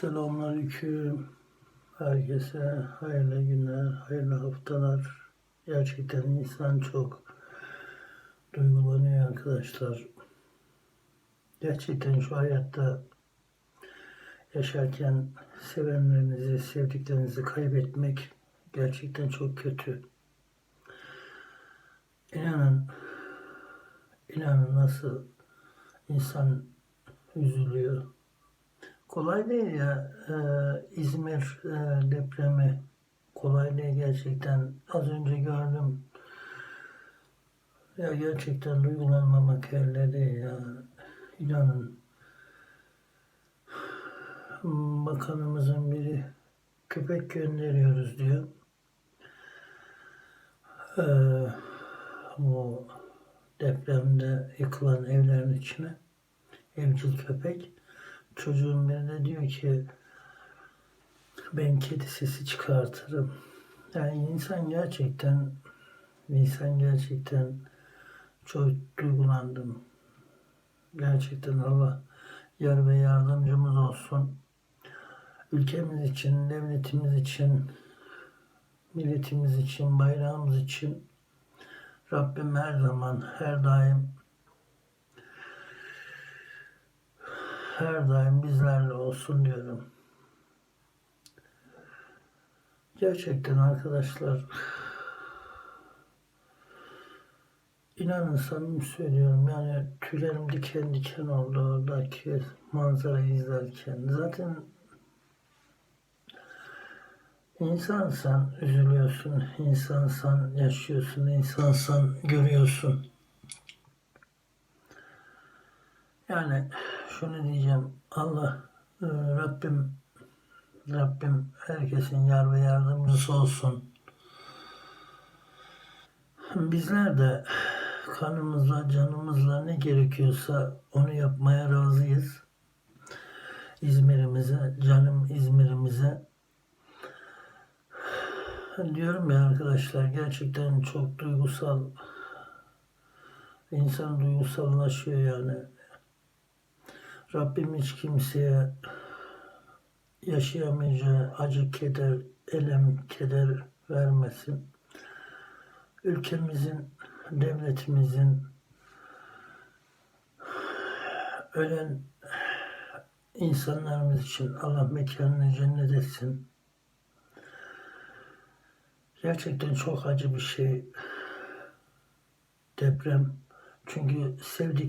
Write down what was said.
Selamünaleyküm. Herkese hayırlı günler, hayırlı haftalar. Gerçekten insan çok duygulanıyor arkadaşlar. Gerçekten şu hayatta yaşarken sevenlerinizi, sevdiklerinizi kaybetmek gerçekten çok kötü. İnanın, inanın nasıl insan üzülüyor. Kolay değil ya e, İzmir e, depremi kolay değil gerçekten. Az önce gördüm. Ya gerçekten duygulanmamak elde değil ya. İnanın. Bakanımızın biri köpek gönderiyoruz diyor. E, bu depremde yıkılan evlerin içine evcil köpek. Çocuğum biri de diyor ki ben kedi sesi çıkartırım. Yani insan gerçekten insan gerçekten çok duygulandım. Gerçekten Allah yar ve yardımcımız olsun. Ülkemiz için, devletimiz için, milletimiz için, bayrağımız için Rabbim her zaman, her daim her daim bizlerle olsun diyorum. Gerçekten arkadaşlar inanın samimi söylüyorum yani tüylerim diken diken oldu oradaki manzarayı izlerken. Zaten insansan üzülüyorsun, insansan yaşıyorsun, insansan görüyorsun. Yani şunu diyeceğim. Allah e, Rabbim Rabbim herkesin yar ve yardımcısı olsun. Bizler de kanımızla, canımızla ne gerekiyorsa onu yapmaya razıyız. İzmir'imize, canım İzmir'imize. Diyorum ya arkadaşlar gerçekten çok duygusal. İnsan duygusallaşıyor yani. Rabbim hiç kimseye yaşayamayacağı acı, keder, elem, keder vermesin. Ülkemizin, devletimizin ölen insanlarımız için Allah mekanını cennet etsin. Gerçekten çok acı bir şey deprem. Çünkü sevdik